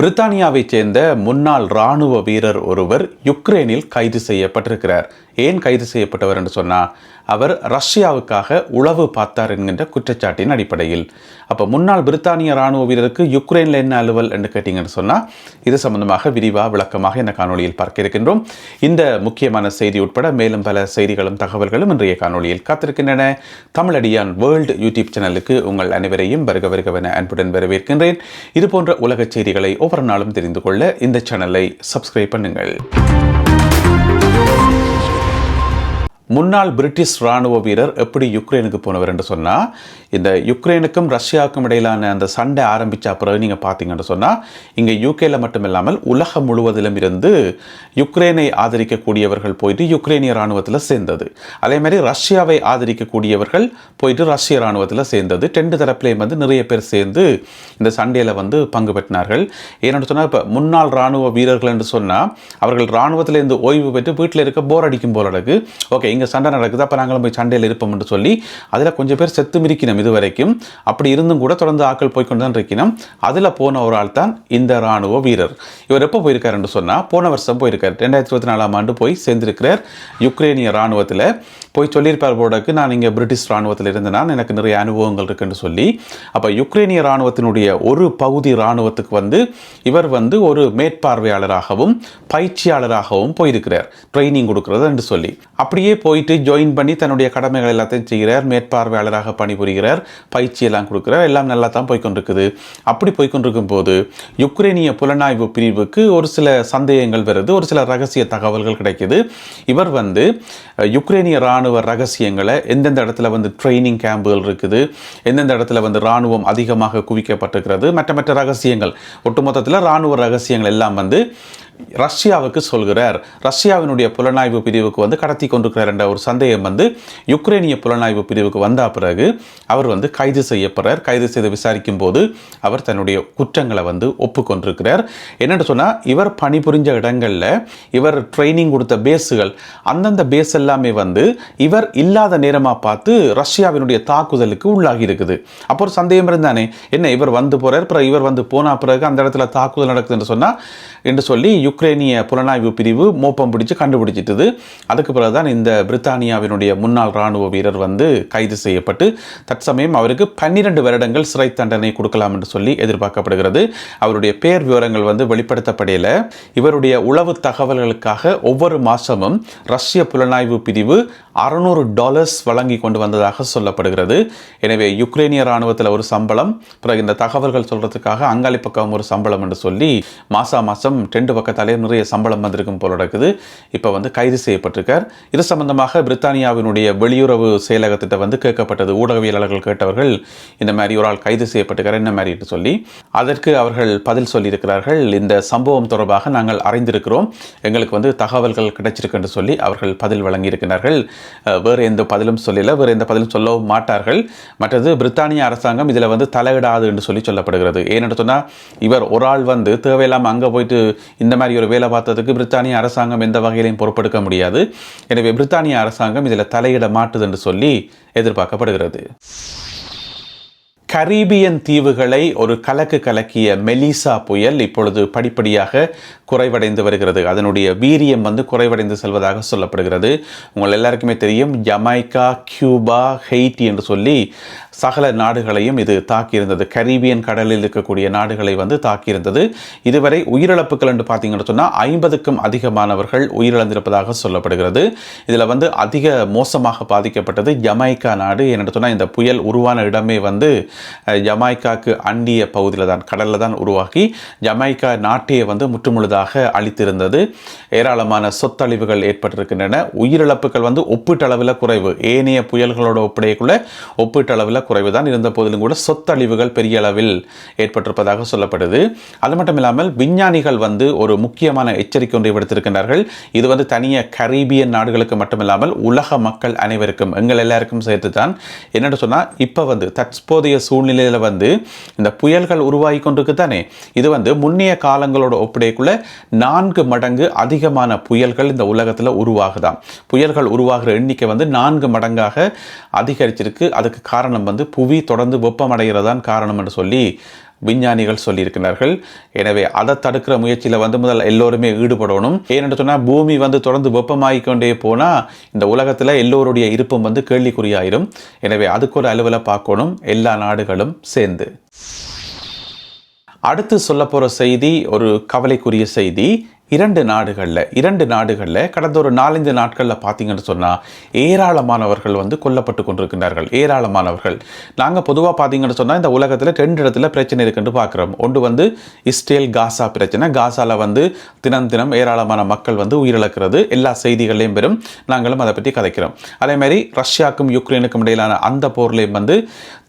பிரித்தானியாவைச் சேர்ந்த முன்னாள் இராணுவ வீரர் ஒருவர் யுக்ரைனில் கைது செய்யப்பட்டிருக்கிறார். ஏன் கைது செய்யப்பட்டவர் என்று சொன்னால் அவர் ரஷ்யாவுக்காக உளவு பார்த்தார் என்கின்ற குற்றச்சாட்டின் அடிப்படையில். அப்போ முன்னாள் பிரித்தானிய ராணுவ வீரருக்கு யுக்ரைனில் என்ன அலுவல் என்று கேட்டிங்கன்னு சொன்னால் இது சம்பந்தமாக விரிவாக விளக்கமாக இந்த காணொலியில் பார்க்க இருக்கின்றோம். இந்த முக்கியமான செய்தி உட்பட மேலும் பல செய்திகளும் தகவல்களும் இன்றைய காணொலியில் காத்திருக்கின்றன. தமிழடியான் வேர்ல்டு யூடியூப் சேனலுக்கு உங்கள் அனைவரையும் வருக வருகவென அன்புடன் வரவேற்கின்றேன். இது போன்ற உலக செய்திகளை ஒவ்வொரு நாளும் தெரிந்து கொள்ள இந்த சேனலை சப்ஸ்கிரைப் பண்ணுங்கள். முன்னாள் பிரிட்டிஷ் ராணுவ வீரர் எப்படி யுக்ரைனுக்கு போனவர் என்று சொன்னால் இந்த யுக்ரைனுக்கும் ரஷ்யாவுக்கும் இடையிலான அந்த சண்டை ஆரம்பித்த பிறகு நீங்கள் பார்த்தீங்கன்னு சொன்னால் இங்கே யூகேல மட்டும் இல்லாமல் உலகம் முழுவதிலும் இருந்து யுக்ரைனை ஆதரிக்கக்கூடியவர்கள் போயிட்டு யுக்ரைனிய ராணுவத்தில் சேர்ந்தது. அதே மாதிரி ரஷ்யாவை ஆதரிக்கக்கூடியவர்கள் போயிட்டு ரஷ்ய ராணுவத்தில் சேர்ந்தது. ரெண்டு தரப்புலேயும் வந்து நிறைய பேர் சேர்ந்து இந்த சண்டையில் வந்து பங்கு பெற்றினார்கள். ஏன்னு சொன்னால் இப்போ முன்னாள் ராணுவ வீரர்கள் என்று சொன்னால் அவர்கள் இராணுவத்திலேருந்து ஓய்வு பெற்று வீட்டில் இருக்க போர் அடிக்கும் போல அழகு ஓகே இங்கே சண்டை நடக்குது அப்போ நாங்களும் போய் சண்டையில் இருப்போம்னு சொல்லி அதில் கொஞ்சம் பேர் செத்து மிரிக்கணும் இது வரைக்கும். அப்படி இருந்தும் கூட தொடர்ந்து ஆக்கள் போய்க்கொண்டு தான் இருக்கணும். அதில் போன ஒரு ஆள் தான் இந்த ராணுவ வீரர். இவர் எப்போ போயிருக்கார் என்று சொன்னால் போன வருஷம் போயிருக்கார். ரெண்டாயிரத்தி இருபத்தி நாலாம் ஆண்டு போய் சேர்ந்திருக்கிறார். யுக்ரைனிய ராணுவத்தில் போய் சொல்லியிருப்பார் போடக்கு நான் இங்கே பிரிட்டிஷ் ராணுவத்தில் இருந்தேன் எனக்கு நிறைய அனுபவங்கள் இருக்குன்னு சொல்லி. அப்போ யுக்ரைனிய ராணுவத்தினுடைய ஒரு பகுதி ராணுவத்துக்கு வந்து இவர் வந்து ஒரு மேற்பார்வையாளராகவும் பயிற்சியாளராகவும் போயிருக்கிறார். ட்ரைனிங் கொடுக்கிறது என்று சொல்லி. அப்படியே போயிட்டு ஜாயின் பண்ணி தன்னுடைய கடமைகள் எல்லாத்தையும் செய்கிறார் மேற்பார்வையாளராக பணிபுரிகிறார் பயிற்சி எல்லாம் கொடுக்குறார் எல்லாம் நல்லா தான் போய்கொண்டிருக்குது அப்படி போய்கொண்டிருக்கும் போது யுக்ரைனிய புலனாய்வு பிரிவுக்கு ஒரு சில சந்தேகங்கள் வருது ஒரு சில ரகசிய தகவல்கள் கிடைக்குது. இவர் வந்து யுக்ரைனிய ராணுவ ரகசியங்களை எந்தெந்த இடத்துல வந்து ட்ரைனிங் கேம்புகள் இருக்குது எந்தெந்த இடத்துல வந்து ராணுவம் அதிகமாக குவிக்கப்பட்டிருக்கிறது மற்ற மற்ற ரகசியங்கள். ஒட்டுமொத்தத்தில் ராணுவ ரகசியங்கள் எல்லாம் வந்து ரஷ்யாவுக்கு சொல்கிறார். ரஷ்யாவினுடைய புலனாய்வு பிரிவுக்கு வந்து கடத்தி கொண்டிருக்கிறார் என்ற ஒரு சந்தேகம் வந்து யுக்ரைனிய புலனாய்வு பிரிவுக்கு வந்த பிறகு அவர் வந்து கைது செய்யப்படுறார். கைது செய்து விசாரிக்கும் போது அவர் தன்னுடைய குற்றங்களை வந்து ஒப்புக்கொண்டிருக்கிறார். என்னென்னு சொன்னால் இவர் பணிபுரிஞ்ச இடங்களில் இவர் ட்ரைனிங் கொடுத்த பேஸுகள் அந்தந்த பேஸ் எல்லாமே வந்து இவர் இல்லாத நேரமாக பார்த்து ரஷ்யாவினுடைய தாக்குதலுக்கு உள்ளாகி இருக்குது. அப்போ ஒரு சந்தேகம் இருந்தானே என்ன இவர் வந்து போகிறார் பிறகு இவர் வந்து போன பிறகு அந்த இடத்துல தாக்குதல் நடக்குதுன்னு சொன்னால் என்று சொல்லி யுக்ரைனிய புலனாய்வு பிரிவு மோப்பம் பிடிச்சு கண்டுபிடிச்சிட்டது. அதுக்கு பிறகுதான் இந்த பிரித்தானியாவினுடைய முன்னாள் ராணுவ வீரர் வந்து கைது செய்யப்பட்டு தற்சமயம் அவருக்கு பன்னிரண்டு வருடங்கள் சிறை தண்டனை கொடுக்கலாம் என்று சொல்லி எதிர்பார்க்கப்படுகிறது. அவருடைய பேர் விவரங்கள் வந்து வெளிப்படுத்தப்படையில் இவருடைய உளவு தகவல்களுக்காக ஒவ்வொரு மாதமும் ரஷ்ய புலனாய்வு பிரிவு அறுநூறு டாலர்ஸ் வழங்கி கொண்டு வந்ததாக சொல்லப்படுகிறது. எனவே யுக்ரைனிய ராணுவத்தில் ஒரு சம்பளம் பிறகு இந்த தகவல்கள் சொல்றதுக்காக அங்காளி பக்கம் ஒரு சம்பளம் என்று சொல்லி மாசா மாசம் ரெண்டு பக்கத்தாலே நிறைய சம்பளம் வந்திருக்கும் போல இருக்குது இப்போ வந்து கைது செய்யப்பட்டிருக்கார். இது சம்பந்தமாக பிரித்தானியாவினுடைய வெளியுறவு செயலகத்திட்ட வந்து கேட்கப்பட்டது. ஊடகவியலாளர்கள் கேட்டவர்கள் இந்த மாதிரி ஒரு ஆள் கைது செய்யப்பட்டிருக்கார் என்ன மாதிரிட்டு சொல்லி அதற்கு அவர்கள் பதில் சொல்லியிருக்கிறார்கள். இந்த சம்பவம் தொடர்பாக நாங்கள் அறிந்திருக்கிறோம். எங்களுக்கு வந்து தகவல்கள் கிடைச்சிருக்கு என்று சொல்லி அவர்கள் பதில் வழங்கியிருக்கிறார்கள். வேறு எந்த பதிலும் சொல்லல வேறு எந்த பதிலும் சொல்லவும் மாட்டார்கள். மற்றது பிரித்தானிய அரசாங்கம் இதில் வந்து தலையிடாது என்று சொல்லி சொல்லப்படுகிறது. ஏன்னு சொன்னால் இவர் ஒரு ஆள் வந்து தேவையில்லாமல் அங்கே போயிட்டு இந்த மாதிரி ஒரு வேலை பார்த்ததுக்கு பிரித்தானிய அரசாங்கம் எந்த வகையிலையும் பொறுப்பெடுக்க முடியாது. எனவே பிரித்தானிய அரசாங்கம் இதில் தலையிட மாட்டுது என்று சொல்லி எதிர்பார்க்கப்படுகிறது. கரீபியன் தீவுகளை ஒரு கலக்கு கலக்கிய மெலிசா புயல் இப்பொழுது படிப்படியாக குறைவடைந்து வருகிறது. அதனுடைய வீரியம் வந்து குறைவடைந்து செல்வதாக சொல்லப்படுகிறது. உங்கள் எல்லாருக்குமே தெரியும். ஜமைக்கா கியூபா ஹெய்டி என்று சொல்லி சகல நாடுகளையும் இது தாக்கியிருந்தது. கரீபியன் கடலில் இருக்கக்கூடிய நாடுகளை வந்து தாக்கியிருந்தது. இதுவரை உயிரிழப்புகள் என்று பார்த்தீங்கன்னு சொன்னால் ஐம்பதுக்கும் அதிகமானவர்கள் உயிரிழந்திருப்பதாக சொல்லப்படுகிறது. இதில் வந்து அதிக மோசமாக பாதிக்கப்பட்டது ஜமைக்கா நாடு. என்னென்னு சொன்னால் இந்த புயல் உருவான இடமே வந்து அஹ், ஜமைக்காக்கு அண்டிய பகுதியில் தான் கடலில் தான் உருவாகி ஜமைக்கா நாட்டையே வந்து முற்றுமுழுதாக அழித்திருந்தது. ஏராளமான சொத்தழிவுகள் ஏற்பட்டிருக்கின்றன. உயிரிழப்புகள் வந்து ஒப்பீட்டளவில் குறைவு. ஏனைய புயல்களோட ஒப்படைக்குள்ள ஒப்பீட்டளவில் குறைவு தான் இருந்த போதிலும் கூட சொத்தழிவுகள் பெரிய அளவில் ஏற்பட்டிருப்பதாக சொல்லப்படுது. அது மட்டும் இல்லாமல் விஞ்ஞானிகள் வந்து ஒரு முக்கியமான எச்சரிக்கை ஒன்றை விடுத்திருக்கின்றார்கள். இது வந்து தனிய கரீபியன் நாடுகளுக்கு மட்டுமில்லாமல் உலக மக்கள் அனைவருக்கும் எங்கள் எல்லாருக்கும் சேர்த்து தான் என்னென்னு சொன்னால் இப்போ வந்து தற்போதைய சூழ்நிலையில் வந்து இந்த புயல்கள் உருவாகி கொண்டிருக்கு தானே இது வந்து முன்னைய காலங்களோட ஒப்படைக்குள்ள நான்கு மடங்கு அதிகமான புயல்கள் இந்த உலகத்தில் உருவாகுதாம். புயல்கள் உருவாகிற எண்ணிக்கை வந்து நான்கு மடங்காக அதிகரிச்சிருக்கு. அதுக்கு காரணம் வந்து புவி தொடர்ந்து வெப்பமடைகிறதான் காரணம் என்று சொல்லி விஞ்ஞானிகள் சொல்லியிருக்கிறார்கள். எனவே அதை தடுக்கிற முயற்சியில் வந்து முதல் எல்லோருமே ஈடுபடணும். ஏனென்று சொன்னால் பூமி வந்து தொடர்ந்து வெப்பமாகிக் கொண்டே போனால் இந்த உலகத்தில் எல்லோருடைய இருப்பும் வந்து கேள்விக்குறியாயிரும். எனவே அதுக்கு ஒரு அலுவலை பார்க்கணும். எல்லா நாடுகளும் சேர்ந்து. அடுத்து சொல்ல போகிற செய்தி ஒரு கவலைக்குரிய செய்தி. இரண்டு நாடுகளில் இரண்டு நாடுகளில் கடந்த ஒரு நாலஞ்சு நாட்களில் பார்த்தீங்கன்னு சொன்னால் ஏராளமானவர்கள் வந்து கொல்லப்பட்டு கொண்டிருக்கின்றார்கள். ஏராளமானவர்கள். நாங்கள் பொதுவாக பார்த்தீங்கன்னு சொன்னால் இந்த உலகத்தில் ரெண்டு இடத்துல பிரச்சனை இருக்குன்னு பார்க்குறோம் ஒன்று வந்து இஸ்ரேல் காசா பிரச்சனை. காசாவில் வந்து தினம் தினம் ஏராளமான மக்கள் வந்து உயிரிழக்கிறது. எல்லா செய்திகளையும் பெறும். நாங்களும் அதை பற்றி கதைக்கிறோம். அதே மாதிரி ரஷ்யாவுக்கும் யுக்ரைனுக்கும் இடையிலான அந்த போர்லேயும் வந்து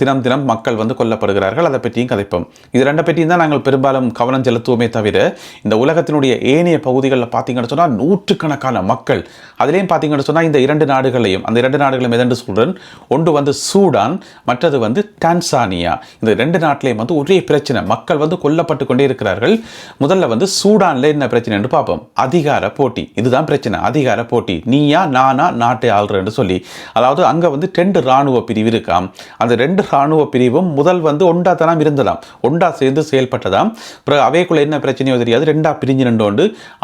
தினம் தினம் மக்கள் வந்து கொல்லப்படுகிறார்கள். அதை பற்றியும் கதைப்போம். இது ரெண்டை பற்றியும் தான் நாங்கள் பெரும்பாலும் கவனம் செலுத்துவோமே தவிர இந்த உலகத்தினுடைய ஏன் ஏனைய பகுதிகளில் பார்த்தீங்கன்னு சொன்னால் நூற்றுக்கணக்கான மக்கள். அதுலேயும் பார்த்தீங்கன்னு சொன்னால் இந்த இரண்டு நாடுகளையும் அந்த இரண்டு நாடுகளையும் எதென்று சொல்கிறேன் ஒன்று வந்து சூடான் மற்றது வந்து டான்சானியா. இந்த ரெண்டு நாட்டிலையும் வந்து ஒரே பிரச்சனை. மக்கள் வந்து கொல்லப்பட்டு கொண்டே இருக்கிறார்கள். முதல்ல வந்து சூடானில் என்ன பிரச்சனைன்னு பார்ப்போம். அதிகார போட்டி. இதுதான் பிரச்சனை. அதிகார போட்டி. நீயா நானா நாட்டை ஆள்றேன்னு சொல்லி. அதாவது அங்கே வந்து ரெண்டு இராணுவ பிரிவு இருக்காம். அந்த ரெண்டு இராணுவ பிரிவும் முதல் வந்து ஒண்டா தனம் இருந்ததாம். ஒண்டா சேர்ந்து செயல்பட்டதாம். அப்புறம் அவைக்குள்ள என்ன பிரச்சனையோ தெரியாது. ரெண்டா பிரிஞ்சு நின்று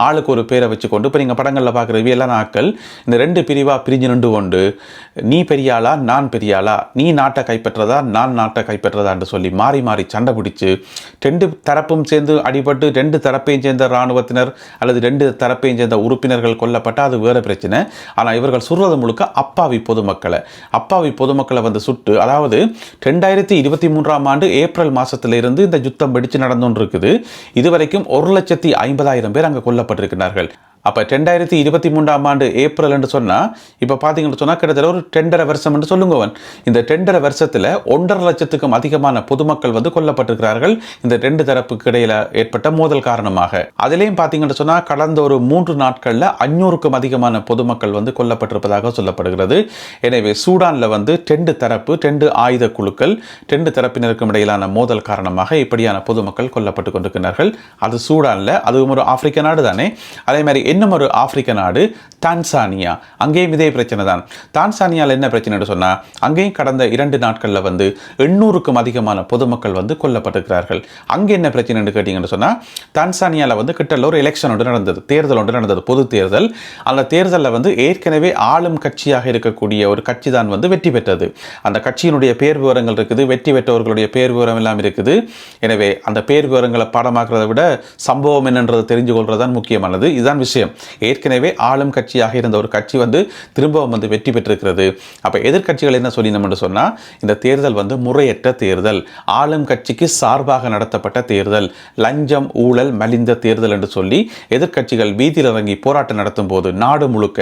ஆளுக்கு ஒரு பேரை வச்சுக்கொண்டு இப்போ நீங்கள் படங்களில் பார்க்குற இவையெல்லாம் நாட்கள் இந்த ரெண்டு பிரிவாக பிரிஞ்சு நின்று கொண்டு நீ பெரியாளா நான் பெரியாளா நீ நாட்டை கைப்பற்றதா நான் நாட்டை கைப்பற்றதான்னு சொல்லி மாறி மாறி சண்டை பிடிச்சி ரெண்டு தரப்பும் சேர்ந்து அடிபட்டு ரெண்டு தரப்பையும் சேர்ந்த இராணுவத்தினர் அல்லது ரெண்டு தரப்பையும் சேர்ந்த உறுப்பினர்கள் கொல்லப்பட்டால் அது வேறு பிரச்சனை. ஆனால் இவர்கள் சுடுறது முழுக்க அப்பாவி பொதுமக்களை. அப்பாவி பொதுமக்களை வந்து சுட்டு அதாவது ரெண்டாயிரத்தி இருபத்தி மூன்றாம் ஆண்டு ஏப்ரல் மாதத்திலிருந்து இந்த யுத்தம் வெடித்து நடந்துன்னு இருக்குது. இதுவரைக்கும் ஒரு லட்சத்தி ஐம்பதாயிரம் பேர் அங்கே கொல்லப்பட்டிருக்கிறார்கள் அப்போ ரெண்டாயிரத்தி இருபத்தி மூன்றாம் ஆண்டு ஏப்ரல் என்று சொன்னால் இப்போ பார்த்தீங்கன்னு சொன்னால் கிட்டத்தட்ட ஒரு டெண்டரை வருஷம் என்று சொல்லுங்கவன். இந்த டெண்டரை வருஷத்தில் ஒன்றரை லட்சத்துக்கும் அதிகமான பொதுமக்கள் வந்து கொல்லப்பட்டிருக்கிறார்கள். இந்த ரெண்டு தரப்புக்கு இடையில் ஏற்பட்ட மோதல் காரணமாக. அதிலையும் பார்த்தீங்கன்னு சொன்னால் கடந்த ஒரு மூன்று நாட்களில் அஞ்சூறுக்கும் அதிகமான பொதுமக்கள் வந்து கொல்லப்பட்டிருப்பதாக சொல்லப்படுகிறது. எனவே சூடானில் வந்து டெண்டு தரப்பு டெண்டு ஆயுத குழுக்கள் டெண்டு தரப்பினருக்கும் இடையிலான மோதல் காரணமாக இப்படியான பொதுமக்கள் கொல்லப்பட்டு கொண்டிருக்கிறார்கள். அது சூடானில் அதுவும் ஒரு ஆப்பிரிக்க நாடு தானே அதே மாதிரி இன்னும் ஒரு ஆப்பிரிக்க நாடு டான்சானியா அங்கேயும் இதே பிரச்சனை தான். டான்சானியாவில் என்ன பிரச்சனைன்னு சொன்னால் அங்கேயும் கடந்த இரண்டு நாட்களில் வந்து எண்ணூறுக்கும் அதிகமான பொதுமக்கள் வந்து கொல்லப்பட்டிருக்கிறார்கள். அங்கே என்ன பிரச்சனைன்னு கேட்டிங்கன்னு சொன்னால் டான்சானியாவில் வந்து கிட்டல ஒரு எலெக்ஷன் ஒன்று நடந்தது. தேர்தல் ஒன்று நடந்தது பொது தேர்தல். அந்த தேர்தலில் வந்து ஏற்கனவே ஆளும் கட்சியாக இருக்கக்கூடிய ஒரு கட்சி தான் வந்து வெற்றி பெற்றது. அந்த கட்சியினுடைய பேர் விவரங்கள் இருக்குது வெற்றி பெற்றவர்களுடைய பேர் விவரம் எல்லாம் இருக்குது. எனவே அந்த பேர் விவரங்களை பாடமாக்குறதை விட சம்பவம் என்னன்றது தெரிஞ்சு கொள்வது தான் முக்கியமானது. இதுதான் விஷயம். ஏற்கனவே ஆளும் கட்சியாக இருந்த ஒரு கட்சி வந்து திரும்பவும் வந்து வெற்றி பெற்றிருக்கிறது. அப்போ எதிர்க்கட்சிகள் என்ன சொல்லினோம்னு சொன்னால் இந்த தேர்தல் வந்து முறையற்ற தேர்தல். ஆளும் கட்சிக்கு சார்பாக நடத்தப்பட்ட தேர்தல். லஞ்சம் ஊழல் மலிந்த தேர்தல் என்று சொல்லி எதிர்க்கட்சிகள் வீதியில் இறங்கி போராட்டம் நடத்தும் போது நாடு முழுக்க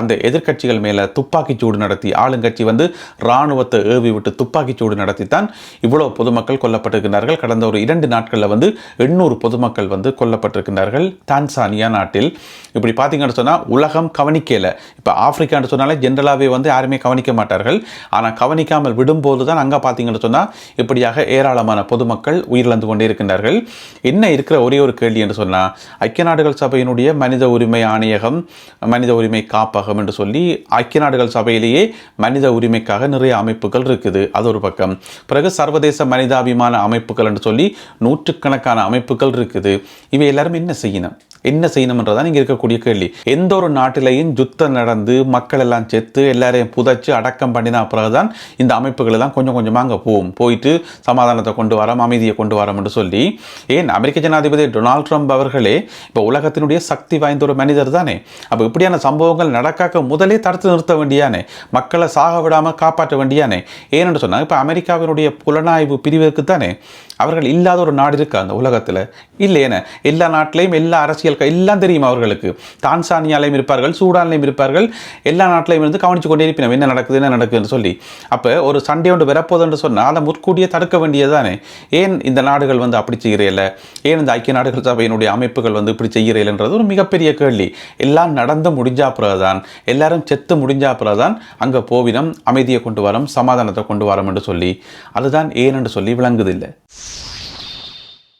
அந்த எதிர்க்கட்சிகள் மேலே துப்பாக்கிச் சூடு நடத்தி ஆளுங்கட்சி வந்து இராணுவத்தை ஏவி விட்டு துப்பாக்கிச்சூடு நடத்தித்தான் இவ்வளோ பொதுமக்கள் கொல்லப்பட்டிருக்கிறார்கள். கடந்த ஒரு இரண்டு நாட்களில் வந்து எண்ணூறு பொதுமக்கள் வந்து கொல்லப்பட்டிருக்கிறார்கள். தான்சானியா நாட்டில் இப்படி பார்த்தீங்கன்னு சொன்னால் உலகம் கவனிக்கல. இப்போ ஆப்பிரிக்கான்னு சொன்னாலே ஜென்ரலாகவே வந்து யாருமே கவனிக்க மாட்டார்கள். ஆனால் கவனிக்காமல் விடும்போது தான் அங்கே பார்த்தீங்கன்னு சொன்னால் இப்படியாக ஏராளமான பொதுமக்கள் உயிரிழந்து கொண்டே இருக்கின்றார்கள். என்ன இருக்கிற ஒரே ஒரு கேள்வி என்று சொன்னால் ஐக்கிய நாடுகள் சபையினுடைய மனித உரிமை ஆணையகம் மனித உரிமை காப்பகம் என்று சொல்லி ஐக்கிய நாடுகள் சபையிலேயே மனித உரிமைக்காக நிறைய அமைப்புகள் இருக்குது. அது ஒரு பக்கம். பிறகு சர்வதேச மனிதாபிமான அமைப்புகள் என்று சொல்லி நூற்றுக்கணக்கான அமைப்புகள் இருக்குது. இவை எல்லாரும் என்ன செய்யணும் என்ன செய்யணும்ன்றதான் இங்கே இருக்கக்கூடிய கேள்வி. எந்த ஒரு நாட்டிலையும் யுத்தம் நடந்து மக்கள் எல்லாம் செத்து எல்லாரையும் புதைச்சு அடக்கம் பண்ணின பிறகுதான் இந்த அமைப்புகள் எல்லாம் கொஞ்சம் கொஞ்சமாக அங்கே போகும். போயிட்டு சமாதானத்தை கொண்டு வரோம் அமைதியை கொண்டு வரோம்னு சொல்லி ஏன் அமெரிக்க ஜனாதிபதி டொனால்ட் ட்ரம்ப் அவர்களே இப்போ உலகத்தினுடைய சக்தி வாய்ந்த ஒரு மனிதர் தானே. அப்போ இப்படியான சம்பவங்கள் நடக்காக்க முதலே தடுத்து நிறுத்த வேண்டியானே. மக்களை சாக விடாமல் காப்பாற்ற வேண்டியானே. ஏன்னு சொன்னால் இப்போ அமெரிக்காவினுடைய புலனாய்வு பிரிவிற்கு தானே அவர்கள் இல்லாத ஒரு நாடு இருக்கா அந்த உலகத்தில். இல்லையென எல்லா நாட்டிலையும் எல்லா அரசியல் க- எல்லாம் தெரியும் அவர்களுக்கு. தான்சானியாலையும் இருப்பார்கள் சூடான்லையும் இருப்பார்கள். எல்லா நாட்டிலையும் இருந்து கவனித்து கொண்டே இருப்பினோம் என்ன நடக்குது என்ன நடக்குதுன்னு சொல்லி. அப்போ ஒரு சண்டை ஒன்று வரப்போகுதுன்னு சொன்னால் அதை முற்கூட்டியே தடுக்க வேண்டியதுதானே. ஏன் இந்த நாடுகள் வந்து அப்படி செய்கிறேல ஏன் இந்த ஐக்கிய நாடுகள் சபையினுடைய அமைப்புகள் வந்து இப்படி செய்கிறேன்றது ஒரு மிகப்பெரிய கேள்வி. எல்லாம் நடந்து முடிஞ்சா பிறகுதான் எல்லாரும் செத்து முடிஞ்சா பிறகுதான் அங்கே போவினம் அமைதியை கொண்டு வரோம் சமாதானத்தை கொண்டு வரோம் என்று சொல்லி. அதுதான் ஏன் என்று சொல்லி விளங்குதில்லை.